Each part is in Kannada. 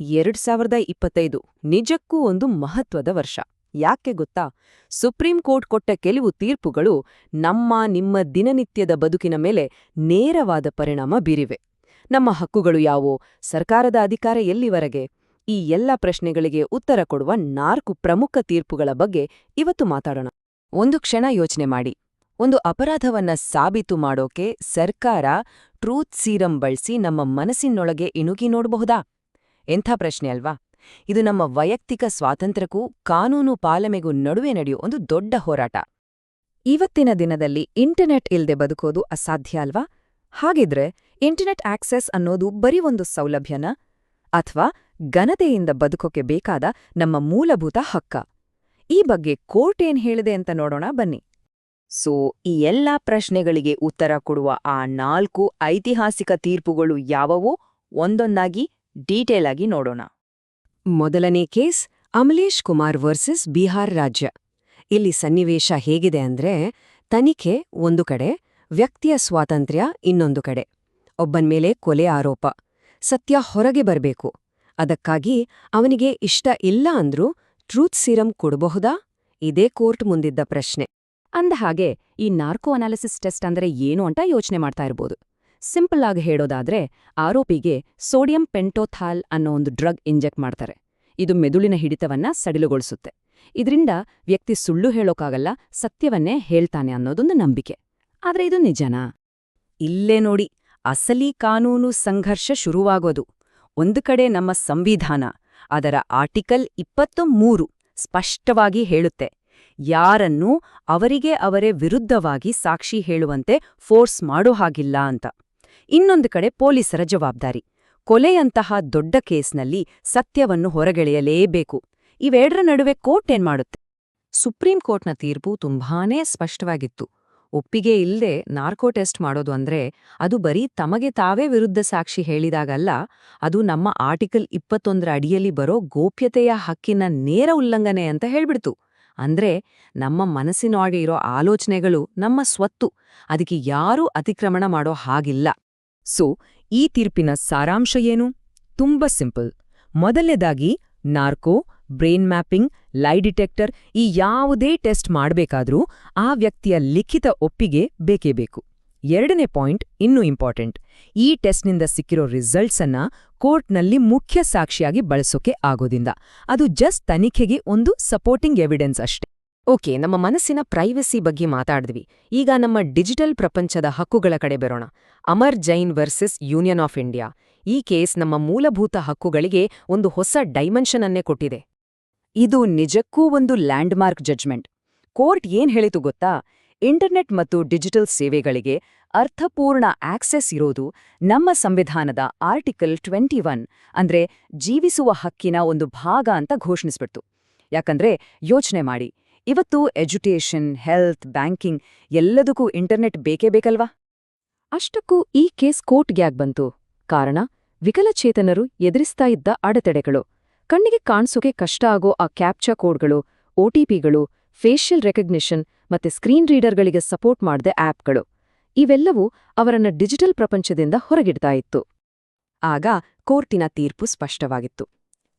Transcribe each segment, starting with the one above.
ಎರಡ್ ಸಾವಿರದ ಇಪ್ಪತ್ತೈದು ನಿಜಕ್ಕೂ ಒಂದು ಮಹತ್ವದ ವರ್ಷ. ಯಾಕೆ ಗೊತ್ತಾ? ಸುಪ್ರೀಂ ಕೋರ್ಟ್ ಕೊಟ್ಟ ಕೆಲವು ತೀರ್ಪುಗಳು ನಮ್ಮ, ನಿಮ್ಮ ದಿನನಿತ್ಯದ ಬದುಕಿನ ಮೇಲೆ ನೇರವಾದ ಪರಿಣಾಮ ಬೀರಿವೆ. ನಮ್ಮ ಹಕ್ಕುಗಳು ಯಾವೋ ಸರ್ಕಾರದ ಅಧಿಕಾರ ಎಲ್ಲಿವರೆಗೆ? ಈ ಎಲ್ಲ ಪ್ರಶ್ನೆಗಳಿಗೆ ಉತ್ತರ ಕೊಡುವ ನಾಲ್ಕು ಪ್ರಮುಖ ತೀರ್ಪುಗಳ ಬಗ್ಗೆ ಇವತ್ತು ಮಾತಾಡೋಣ. ಒಂದು ಕ್ಷಣ ಯೋಚನೆ ಮಾಡಿ. ಒಂದು ಅಪರಾಧವನ್ನ ಸಾಬೀತು ಮಾಡೋಕೆ ಸರ್ಕಾರ ಟ್ರೂತ್ ಸೀರಂ ಬಳಸಿ ನಮ್ಮ ಮನಸ್ಸಿನೊಳಗೆ ಇಣುಕಿ ನೋಡಬಹುದಾ? ಎಂಥ ಪ್ರಶ್ನೆ ಅಲ್ವಾ? ಇದು ನಮ್ಮ ವೈಯಕ್ತಿಕ ಸ್ವಾತಂತ್ರ್ಯಕ್ಕೂ ಕಾನೂನು ಪಾಲನೆಗೂ ನಡುವೆ ನಡೆಯುವ ಒಂದು ದೊಡ್ಡ ಹೋರಾಟ. ಇವತ್ತಿನ ದಿನದಲ್ಲಿ ಇಂಟರ್ನೆಟ್ ಇಲ್ಲದೆ ಬದುಕೋದು ಅಸಾಧ್ಯ ಅಲ್ವಾ? ಹಾಗಿದ್ರೆ ಇಂಟರ್ನೆಟ್ ಆಕ್ಸೆಸ್ ಅನ್ನೋದು ಬರೀ ಒಂದು ಸೌಲಭ್ಯನ? ಅಥವಾ ಘನತೆಯಿಂದ ಬದುಕೋಕೆ ಬೇಕಾದ ನಮ್ಮ ಮೂಲಭೂತ ಹಕ್ಕ? ಈ ಬಗ್ಗೆ ಕೋರ್ಟ್ ಏನ್ ಹೇಳಿದೆ ಅಂತ ನೋಡೋಣ ಬನ್ನಿ. ಸೋ, ಈ ಎಲ್ಲಾ ಪ್ರಶ್ನೆಗಳಿಗೆ ಉತ್ತರ ಕೊಡುವ ಆ ನಾಲ್ಕು ಐತಿಹಾಸಿಕ ತೀರ್ಪುಗಳು ಯಾವವೋ? ಒಂದೊಂದಾಗಿ ಡೀಟೇಲ್ ಆಗಿ ನೋಡೋಣ. ಮೊದಲನೇ ಕೇಸ್ ಅಮಲೇಶ್ ಕುಮಾರ್ ವರ್ಸಸ್ ಬಿಹಾರ್ ರಾಜ್ಯ. ಇಲ್ಲಿ ಸನ್ನಿವೇಶ ಹೇಗಿದೆ ಅಂದ್ರೆ ತನಿಖೆ ಒಂದು ಕಡೆ ವ್ಯಕ್ತಿಯ ಸ್ವಾತಂತ್ರ್ಯ ಇನ್ನೊಂದು ಕಡೆ. ಒಬ್ಬನ್ಮೇಲೆ ಕೊಲೆ ಆರೋಪ. ಸತ್ಯ ಹೊರಗೆ ಬರಬೇಕು. ಅದಕ್ಕಾಗಿ ಅವನಿಗೆ ಇಷ್ಟ ಇಲ್ಲ ಅಂದ್ರೂ ಟ್ರೂತ್ ಸೀರಂ ಕೊಡಬಹುದಾ? ಇದೇ ಕೋರ್ಟ್ ಮುಂದಿದ್ದ ಪ್ರಶ್ನೆ. ಅಂದಹಾಗೆ ಈ ನಾರ್ಕೋ ಅನಾಲಿಸಿಸ್ ಟೆಸ್ಟ್ ಅಂದ್ರೆ ಏನು ಅಂತ ಯೋಚನೆ ಮಾಡ್ತಾ ಇರ್ಬೋದು. ಸಿಂಪಲ್ ಆಗಿ ಹೇಳೋದಾದ್ರೆ ಆರೋಪಿಗೆ ಸೋಡಿಯಂ ಪೆಂಟೋಥಾಲ್ ಅನ್ನೋ ಒಂದು ಡ್ರಗ್ ಇಂಜೆಕ್ಟ್ ಮಾಡ್ತಾರೆ. ಇದು ಮೆದುಳಿನ ಹಿಡಿತವನ್ನ ಸಡಿಲುಗೊಳಿಸುತ್ತೆ. ಇದರಿಂದ ವ್ಯಕ್ತಿ ಸುಳ್ಳು ಹೇಳೋಕ್ಕಾಗಲ್ಲ ಸತ್ಯವನ್ನೇ ಹೇಳ್ತಾನೆ ಅನ್ನೋದೊಂದು ನಂಬಿಕೆ. ಆದ್ರೆ ಇದು ನಿಜನಾ? ಇಲ್ಲೇ ನೋಡಿ, ಅಸಲಿ ಕಾನೂನು ಸಂಘರ್ಷ ಶುರುವಾಗೋದು. ಒಂದು ಕಡೆ ನಮ್ಮ ಸಂವಿಧಾನ, ಅದರ ಆರ್ಟಿಕಲ್ ಇಪ್ಪತ್ತು ಮೂರು ಸ್ಪಷ್ಟವಾಗಿ ಹೇಳುತ್ತೆ. ಯಾರನ್ನೂ ಅವರಿಗೆ ಅವರೇ ವಿರುದ್ಧವಾಗಿ ಸಾಕ್ಷಿ ಹೇಳುವಂತೆ ಫೋರ್ಸ್ ಮಾಡೋ ಹಾಗಿಲ್ಲ ಅಂತ. ಇನ್ನೊಂದು ಕಡೆ ಪೊಲೀಸರ ಜವಾಬ್ದಾರಿ. ಕೊಲೆಯಂತಹ ದೊಡ್ಡ ಕೇಸ್ನಲ್ಲಿ ಸತ್ಯವನ್ನು ಹೊರಗೆಳೆಯಲೇಬೇಕು. ಇವೆರಡರ ನಡುವೆ ಕೋರ್ಟ್ ಏನ್ಮಾಡುತ್ತೆ ಸುಪ್ರೀಂ ಕೋರ್ಟ್ನ ತೀರ್ಪು ತುಂಬಾನೇ ಸ್ಪಷ್ಟವಾಗಿತ್ತು. ಒಪ್ಪಿಗೆ ಇಲ್ಲದೆ ನಾರ್ಕೋ ಟೆಸ್ಟ್ ಮಾಡೋದು ಅಂದ್ರೆ ಅದು ಬರೀ ತಮಗೆ ತಾವೇ ವಿರುದ್ಧ ಸಾಕ್ಷಿ ಹೇಳಿದಾಗಲ್ಲ, ಅದು ನಮ್ಮ ಆರ್ಟಿಕಲ್ ಇಪ್ಪತ್ತೊಂದರ ಅಡಿಯಲ್ಲಿ ಬರೋ ಗೋಪ್ಯತೆಯ ಹಕ್ಕಿನ ನೇರ ಉಲ್ಲಂಘನೆ ಅಂತ ಹೇಳ್ಬಿಡ್ತು. ಅಂದ್ರೆ ನಮ್ಮ ಮನಸ್ಸಿನೊಳಗೆ ಇರೋ ಆಲೋಚನೆಗಳು ನಮ್ಮ ಸ್ವತ್ತು, ಅದಕ್ಕೆ ಯಾರೂ ಅತಿಕ್ರಮಣ ಮಾಡೋ ಹಾಗಿಲ್ಲ. ಸೊ, ಈ ತೀರ್ಪಿನ ಸಾರಾಂಶ ಏನು? ತುಂಬ ಸಿಂಪಲ್. ಮೊದಲನೇದಾಗಿ, narco, brain mapping, lie detector ಈ ಯಾವುದೇ ಟೆಸ್ಟ್ ಮಾಡಬೇಕಾದ್ರೂ ಆ ವ್ಯಕ್ತಿಯ ಲಿಖಿತ ಒಪ್ಪಿಗೆ ಬೇಕೇ ಬೇಕು. ಎರಡನೇ ಪಾಯಿಂಟ್ ಇನ್ನೂ ಇಂಪಾರ್ಟೆಂಟ್. ಈ ಟೆಸ್ಟ್ನಿಂದ ಸಿಕ್ಕಿರೋ ರಿಸಲ್ಟ್ಸ್ ಅನ್ನ ಕೋರ್ಟ್ನಲ್ಲಿ ಮುಖ್ಯ ಸಾಕ್ಷಿಯಾಗಿ ಬಳಸೋಕೆ ಆಗೋದಿಲ್ಲ. ಅದು ಜಸ್ಟ್ ತನಿಖೆಗೆ ಒಂದು ಸಪೋರ್ಟಿಂಗ್ ಎವಿಡೆನ್ಸ್ ಅಷ್ಟೇ. ಓಕೆ, ನಮ್ಮ ಮನಸ್ಸಿನ ಪ್ರೈವಸಿ ಬಗ್ಗೆ ಮಾತಾಡಿದ್ವಿ. ಈಗ ನಮ್ಮ ಡಿಜಿಟಲ್ ಪ್ರಪಂಚದ ಹಕ್ಕುಗಳ ಕಡೆ ಬರೋಣ. Amar Jain versus union of India ಈ ಕೇಸ್ ನಮ್ಮ ಮೂಲಭೂತ ಹಕ್ಕುಗಳಿಗೆ ಒಂದು ಹೊಸ ಡೈಮೆನ್ಷನ್ ಅನ್ನೇ ಕೊಟ್ಟಿದೆ. ಇದು ನಿಜಕ್ಕೂ ಒಂದು ಲ್ಯಾಂಡ್ಮಾರ್ಕ್ ಜಡ್ಜ್ಮೆಂಟ್ ಕೋರ್ಟ್ ಏನ್ ಹೇಳಿತು ಗೊತ್ತಾ? ಇಂಟರ್ನೆಟ್ ಮತ್ತು ಡಿಜಿಟಲ್ ಸೇವೆಗಳಿಗೆ ಅರ್ಥಪೂರ್ಣ ಆಕ್ಸೆಸ್ ಇರೋದು ನಮ್ಮ ಸಂವಿಧಾನದ ಆರ್ಟಿಕಲ್ ಟ್ವೆಂಟಿ ಒನ್ ಅಂದ್ರೆ ಜೀವಿಸುವ ಹಕ್ಕಿನ ಒಂದು ಭಾಗ ಅಂತ ಘೋಷಣಿಸ್ಬಿಡ್ತು ಯಾಕಂದ್ರೆ ಯೋಚನೆ ಮಾಡಿ ಇವತ್ತು ಎಜುಕೇಷನ್, ಹೆಲ್ತ್, ಬ್ಯಾಂಕಿಂಗ್ ಎಲ್ಲದಕ್ಕೂ ಇಂಟರ್ನೆಟ್ ಬೇಕೇ ಬೇಕಲ್ವಾ? ಅಷ್ಟಕ್ಕೂ ಈ ಕೇಸ್ ಕೋರ್ಟ್ಗ್ಯಾಗ್ ಬಂತು? ಕಾರಣ, ವಿಕಲಚೇತನರು ಎದುರಿಸ್ತಾ ಇದ್ದ ಅಡೆತಡೆಗಳು. ಕಣ್ಣಿಗೆ ಕಾಣಿಸೋಕೆ ಕಷ್ಟ ಆಗೋ ಆ ಕ್ಯಾಪ್ಚಾ ಕೋಡ್ಗಳು ಒಟಿಪಿಗಳು ಫೇಷಿಯಲ್ ರೆಕಗ್ನಿಷನ್ ಮತ್ತೆ ಸ್ಕ್ರೀನ್ ರೀಡರ್ಗಳಿಗೆ ಸಪೋರ್ಟ್ ಮಾಡಿದ ಆಪ್ಗಳು ಇವೆಲ್ಲವೂ ಅವರನ್ನ ಡಿಜಿಟಲ್ ಪ್ರಪಂಚದಿಂದ ಹೊರಗಿಡ್ತಾ ಇತ್ತು. ಆಗ ಕೋರ್ಟಿನ ತೀರ್ಪು ಸ್ಪಷ್ಟವಾಗಿತ್ತು.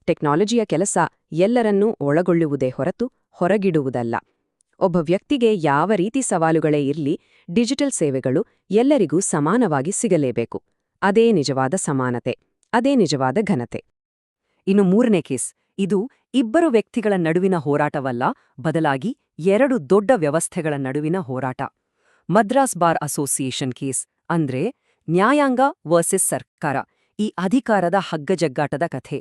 ಟೆಕ್ನಾಲಜಿಯ ಕೆಲಸ ಎಲ್ಲರನ್ನೂ ಒಳಗೊಳ್ಳುವುದೇ ಹೊರತು ಹೊರಗಿಡುವುದಲ್ಲ. ಒಬ್ಬ ವ್ಯಕ್ತಿಗೆ ಯಾವ ರೀತಿ ಸವಾಲುಗಳೇ ಇರಲಿ, ಡಿಜಿಟಲ್ ಸೇವೆಗಳು ಎಲ್ಲರಿಗೂ ಸಮಾನವಾಗಿ ಸಿಗಲೇಬೇಕು. ಅದೇ ನಿಜವಾದ ಸಮಾನತೆ, ಅದೇ ನಿಜವಾದ ಘನತೆ. ಇನ್ನು ಮೂರನೇ ಕೇಸ್, ಇದು ಇಬ್ಬರು ವ್ಯಕ್ತಿಗಳ ನಡುವಿನ ಹೋರಾಟವಲ್ಲ, ಬದಲಾಗಿ ಎರಡು ದೊಡ್ಡ ವ್ಯವಸ್ಥೆಗಳ ನಡುವಿನ ಹೋರಾಟ. ಮದ್ರಾಸ್ ಬಾರ್ ಅಸೋಸಿಯೇಷನ್ ಕೇಸ್ ಅಂದ್ರೆ ನ್ಯಾಯಾಂಗ ವರ್ಸಸ್ ಸರ್ಕಾರ, ಈ ಅಧಿಕಾರದ ಹಗ್ಗಜಗ್ಗಾಟದ ಕಥೆ.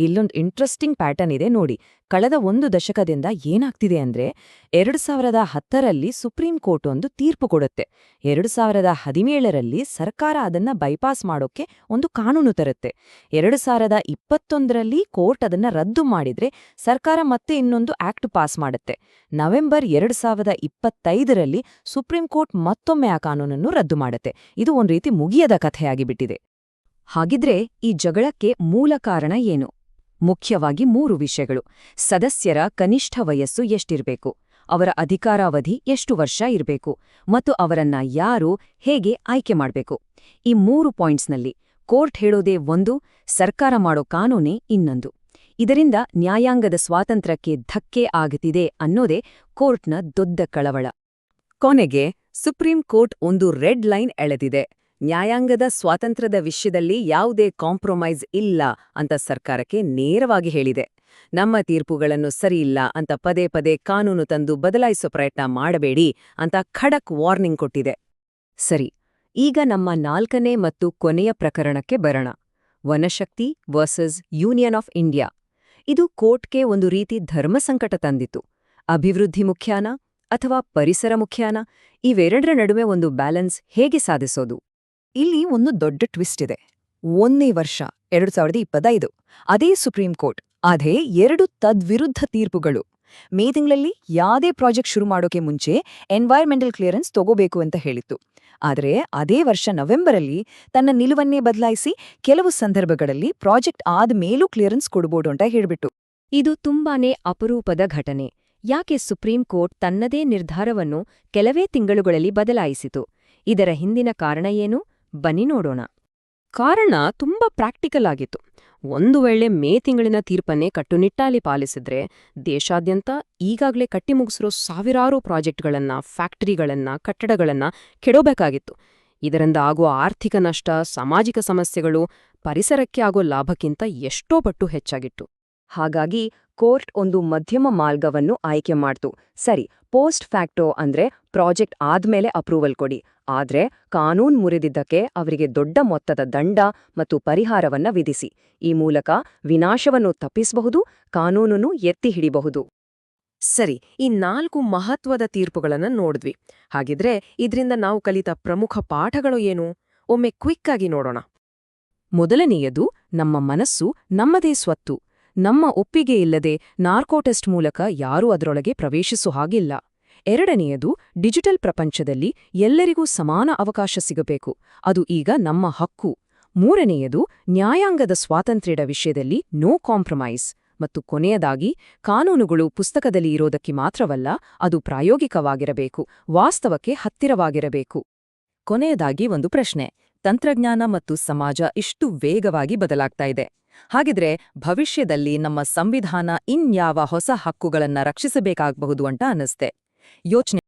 ಇಲ್ಲೊಂದು ಇಂಟ್ರೆಸ್ಟಿಂಗ್ ಪ್ಯಾಟರ್ನ್ ಇದೆ ನೋಡಿ. ಕಳೆದ ಒಂದು ದಶಕದಿಂದ ಏನಾಗ್ತಿದೆ ಅಂದ್ರೆ, ಎರಡು ಸಾವಿರದ ಹತ್ತರಲ್ಲಿ ಸುಪ್ರೀಂ ಕೋರ್ಟ್ ಒಂದು ತೀರ್ಪು ಕೊಡುತ್ತೆ. ಎರಡು ಸಾವಿರದ ಹದಿನೇಳರಲ್ಲಿ ಸರ್ಕಾರ ಅದನ್ನ ಬೈಪಾಸ್ ಮಾಡೋಕೆ ಒಂದು ಕಾನೂನು ತರುತ್ತೆ. ಎರಡು ಸಾವಿರದ ಇಪ್ಪತ್ತೊಂದರಲ್ಲಿ ಕೋರ್ಟ್ ಅದನ್ನ ರದ್ದು ಮಾಡಿದ್ರೆ ಸರ್ಕಾರ ಮತ್ತೆ ಇನ್ನೊಂದು ಆಕ್ಟ್ ಪಾಸ್ ಮಾಡುತ್ತೆ. ನವೆಂಬರ್ ಎರಡು ಸಾವಿರದ ಇಪ್ಪತ್ತೈದರಲ್ಲಿ ಸುಪ್ರೀಂ ಕೋರ್ಟ್ ಮತ್ತೊಮ್ಮೆ ಆ ಕಾನೂನನ್ನು ರದ್ದು ಮಾಡುತ್ತೆ. ಇದು ಒಂದು ರೀತಿ ಮುಗಿಯದ ಕಥೆಯಾಗಿಬಿಟ್ಟಿದೆ. ಹಾಗಿದ್ರೆ ಈ ಜಗಳಕ್ಕೆ ಮೂಲ ಕಾರಣ ಏನು? ಮುಖ್ಯವಾಗಿ ಮೂರು ವಿಷಯಗಳು. ಸದಸ್ಯರ ಕನಿಷ್ಠ ವಯಸ್ಸು ಎಷ್ಟಿರಬೇಕು? ಅವರ ಅಧಿಕಾರಾವಧಿ ಎಷ್ಟು ವರ್ಷ ಇರಬೇಕು? ಮತ್ತು ಅವರನ್ನ ಯಾರು ಹೇಗೆ ಆಯ್ಕೆ ಮಾಡಬೇಕು? ಈ ಮೂರು ಪಾಯಿಂಟ್ಸ್ನಲ್ಲಿ ಕೋರ್ಟ್ ಹೇಳೋದೇ ಒಂದು, ಸರ್ಕಾರ ಮಾಡೋ ಕಾನೂನೇ ಇನ್ನೊಂದು. ಇದರಿಂದ ನ್ಯಾಯಾಂಗದ ಸ್ವಾತಂತ್ರ್ಯಕ್ಕೆ ಧಕ್ಕೆ ಆಗುತ್ತಿದೆ ಅನ್ನೋದೇ ಕೋರ್ಟ್ನ ದೊಡ್ಡ ಕಳವಳ. ಕೊನೆಗೆ ಸುಪ್ರೀಂ ಕೋರ್ಟ್ ಒಂದು ರೆಡ್ ಲೈನ್ ಎಳೆದಿದೆ. ನ್ಯಾಯಾಂಗದ ಸ್ವಾತಂತ್ರ್ಯದ ವಿಷಯದಲ್ಲಿ ಯಾವುದೇ ಕಾಂಪ್ರೊಮೈಸ್ ಇಲ್ಲ ಅಂತ ಸರ್ಕಾರಕ್ಕೆ ನೇರವಾಗಿ ಹೇಳಿದೆ. ನಮ್ಮ ತೀರ್ಪುಗಳನ್ನು ಸರಿಯಿಲ್ಲ ಅಂತ ಪದೇ ಪದೇ ಕಾನೂನು ತಂದು ಬದಲಾಯಿಸೋ ಪ್ರಯತ್ನ ಮಾಡಬೇಡಿ ಅಂತ ಖಡಕ್ ವಾರ್ನಿಂಗ್ ಕೊಟ್ಟಿದೆ. ಸರಿ, ಈಗ ನಮ್ಮ ನಾಲ್ಕನೇ ಮತ್ತು ಕೊನೆಯ ಪ್ರಕರಣಕ್ಕೆ ಬರೋಣ. Vanashakti versus union of India. ಇದು ಕೋರ್ಟ್ಗೆ ಒಂದು ರೀತಿ ಧರ್ಮಸಂಕಟ ತಂದಿತು ಅಭಿವೃದ್ಧಿ ಮುಖ್ಯಾನ ಅಥವಾ ಪರಿಸರ ಮುಖ್ಯಾನ ಇವೆರಡರ ನಡುವೆ ಒಂದು ಬ್ಯಾಲೆನ್ಸ್ ಹೇಗೆ ಸಾಧಿಸೋದು? ಇಲ್ಲಿ ಒಂದು ದೊಡ್ಡ ಟ್ವಿಸ್ಟ್ ಇದೆ. ಒಂದೇ ವರ್ಷ, ಎರಡು ಸಾವಿರದ ಇಪ್ಪತ್ತೈದು. ಅದೇ ಸುಪ್ರೀಂ ಕೋರ್ಟ್ ಅದೇ ಎರಡು ತದ್ವಿರುದ್ಧ ತೀರ್ಪುಗಳು. ಮೇ ತಿಂಗಳಲ್ಲಿ ಯಾವುದೇ ಪ್ರಾಜೆಕ್ಟ್ ಶುರು ಮಾಡೋಕೆ ಮುಂಚೆ ಎನ್ವೈರ್ಮೆಂಟಲ್ ಕ್ಲಿಯರೆನ್ಸ್ ತಗೋಬೇಕು ಅಂತ ಹೇಳಿತ್ತು. ಆದರೆ ಅದೇ ವರ್ಷ ನವೆಂಬರಲ್ಲಿ ತನ್ನ ನಿಲುವನ್ನೇ ಬದಲಾಯಿಸಿ ಕೆಲವು ಸಂದರ್ಭಗಳಲ್ಲಿ ಪ್ರಾಜೆಕ್ಟ್ ಆದ ಮೇಲೂ ಕ್ಲಿಯರೆನ್ಸ್ ಕೊಡಬಹುದು ಅಂತ ಹೇಳ್ಬಿಟ್ಟು. ಇದು ತುಂಬಾನೇ ಅಪರೂಪದ ಘಟನೆ. ಯಾಕೆ ಸುಪ್ರೀಂ ಕೋರ್ಟ್ ತನ್ನದೇ ನಿರ್ಧಾರವನ್ನು ಕೆಲವೇ ತಿಂಗಳುಗಳಲ್ಲಿ ಬದಲಾಯಿಸಿತು? ಇದರ ಹಿಂದಿನ ಕಾರಣ ಏನು? ಬನ್ನಿ ನೋಡೋಣ. ಕಾರಣ ತುಂಬಾ ಪ್ರಾಕ್ಟಿಕಲ್ ಆಗಿತ್ತು. ಒಂದು ವೇಳೆ ಮೇ ತಿಂಗಳಿನ ತೀರ್ಪನ್ನೇ ಕಟ್ಟುನಿಟ್ಟಾಗಿ ಪಾಲಿಸಿದ್ರೆ ದೇಶಾದ್ಯಂತ ಈಗಾಗಲೇ ಕಟ್ಟಿ ಮುಗಿಸಿರೋ ಸಾವಿರಾರು ಪ್ರಾಜೆಕ್ಟ್ಗಳನ್ನ, ಫ್ಯಾಕ್ಟರಿಗಳನ್ನ, ಕಟ್ಟಡಗಳನ್ನ ಕೆಡೋಬೇಕಾಗಿತ್ತು. ಇದರಿಂದ ಆಗುವ ಆರ್ಥಿಕ ನಷ್ಟ, ಸಾಮಾಜಿಕ ಸಮಸ್ಯೆಗಳು, ಪರಿಸರಕ್ಕೆ ಆಗೋ ಲಾಭಕ್ಕಿಂತ ಎಷ್ಟೋ ಪಟ್ಟು ಹೆಚ್ಚಾಗಿತ್ತು. ಹಾಗಾಗಿ ಕೋರ್ಟ್ ಒಂದು ಮಧ್ಯಮ ಮಾರ್ಗವನ್ನು ಆಯ್ಕೆ ಮಾಡ್ತು. ಸರಿ, ಪೋಸ್ಟ್ ಫ್ಯಾಕ್ಟೋ ಅಂದ್ರೆ ಪ್ರಾಜೆಕ್ಟ್ ಆದ್ಮೇಲೆ ಅಪ್ರೂವಲ್ ಕೊಡಿ. ಆದ್ರೆ ಕಾನೂನ್ ಮುರಿದಿದ್ದಕ್ಕೆ ಅವರಿಗೆ ದೊಡ್ಡ ಮೊತ್ತದ ದಂಡ ಮತ್ತು ಪರಿಹಾರವನ್ನ ವಿಧಿಸಿ. ಈ ಮೂಲಕ ವಿನಾಶವನ್ನು ತಪ್ಪಿಸಬಹುದು, ಕಾನೂನನ್ನು ಎತ್ತಿ ಹಿಡಿಬಹುದು. ಸರಿ, ಈ ನಾಲ್ಕು ಮಹತ್ವದ ತೀರ್ಪುಗಳನ್ನು ನೋಡಿದ್ವಿ. ಹಾಗಿದ್ರೆ ಇದರಿಂದ ನಾವು ಕಲಿತ ಪ್ರಮುಖ ಪಾಠಗಳು ಏನು? ಒಮ್ಮೆ ಕ್ವಿಕ್ ಆಗಿ ನೋಡೋಣ. ಮೊದಲನೆಯದು, ನಮ್ಮ ಮನಸ್ಸು ನಮ್ಮದೇ ಸ್ವತ್ತು. ನಮ್ಮ ಒಪ್ಪಿಗೆ ಇಲ್ಲದೆ ನಾರ್ಕೋಟೆಸ್ಟ್ ಮೂಲಕ ಯಾರೂ ಅದರೊಳಗೆ ಪ್ರವೇಶಿಸು ಹಾಗಿಲ್ಲ. ಎರಡನೆಯದು, ಡಿಜಿಟಲ್ ಪ್ರಪಂಚದಲ್ಲಿ ಎಲ್ಲರಿಗೂ ಸಮಾನ ಅವಕಾಶ ಸಿಗಬೇಕು. ಅದು ಈಗ ನಮ್ಮ ಹಕ್ಕು. ಮೂರನೆಯದು, ನ್ಯಾಯಾಂಗದ ಸ್ವಾತಂತ್ರ್ಯದ ವಿಷಯದಲ್ಲಿ ನೋ ಕಾಂಪ್ರಮೈಸ್. ಮತ್ತು ಕೊನೆಯದಾಗಿ, ಕಾನೂನುಗಳು ಪುಸ್ತಕದಲ್ಲಿ ಇರೋದಕ್ಕೆ ಮಾತ್ರವಲ್ಲ, ಅದು ಪ್ರಾಯೋಗಿಕವಾಗಿರಬೇಕು, ವಾಸ್ತವಕ್ಕೆ ಹತ್ತಿರವಾಗಿರಬೇಕು. ಕೊನೆಯದಾಗಿ ಒಂದು ಪ್ರಶ್ನೆ. ತಂತ್ರಜ್ಞಾನ ಮತ್ತು ಸಮಾಜ ಇಷ್ಟು ವೇಗವಾಗಿ ಬದಲಾಗ್ತಾ ಇದೆ. ಹಾಗಿದ್ರೆ ಭವಿಷ್ಯದಲ್ಲಿ ನಮ್ಮ ಸಂವಿಧಾನ ಇನ್ಯಾವ ಹೊಸ ಹಕ್ಕುಗಳನ್ನ ರಕ್ಷಿಸಬೇಕಾಗಬಹುದು ಅಂತ ಅನ್ನಿಸ್ತೆ. ಯೋಚನೆ